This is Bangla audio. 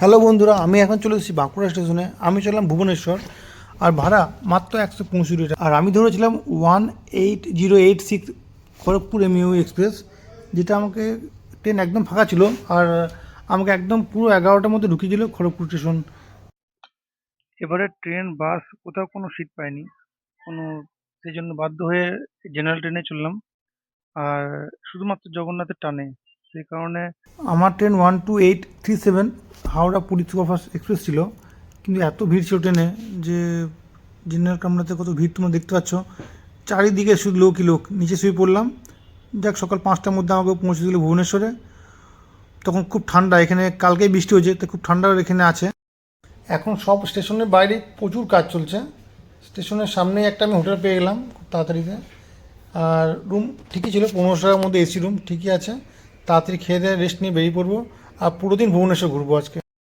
হ্যালো বন্ধুরা আমি এখন চলে এসেছি বাঁকুড়া স্টেশনে। আমি চললাম ভুবনেশ্বর আর ভাড়া মাত্র একশো পঁয়ষট্টি টাকা। আর আমি ধরেছিলাম one eight zero eight six Kharagpur MU express যেটা আমাকে ট্রেন একদম ফাঁকা ছিল আর আমাকে একদম পুরো এগারোটার মধ্যে ঢুকিয়ে দিল খড়গপুর স্টেশন। এবারে ট্রেন বাস কোথাও কোনো সিট পাইনি। কোনো সেই জন্য বাধ্য হয়ে জেনারেল ট্রেনে চললাম। আর শুধুমাত্র জগন্নাথের টানে সেই কারণে আমার train one two eight three seven Howrah Puri superfast express ছিল, কিন্তু এত ভিড় ছিল ট্রেনে যে জেনারেল কামরাতে কত ভিড় তোমরা দেখতে পাচ্ছ। চারিদিকে শুধু লোকই লোক, নিচে শুয়ে পড়লাম। যাক, সকাল পাঁচটার মধ্যে আমাকে পৌঁছে দিল ভুবনেশ্বরে। তখন খুব ঠান্ডা, এখানে কালকেই বৃষ্টি হয়েছে, তো খুব ঠান্ডা এখানে আছে। এখন সব স্টেশনের বাইরে প্রচুর কাজ চলছে। স্টেশনের সামনেই একটা আমি হোটেল পেয়ে গেলাম খুব তাড়াতাড়িতে। আর রুম ঠিকই ছিল, পনেরোশো টাকার মধ্যে এসি রুম ঠিকই আছে। তাড়াতাড়ি খেয়ে দিয়ে রেস্ট নিয়ে বেরিয়ে পড়ব। আর পুরো দিন ভুবনেশ্বর ঘুরবো আজকে।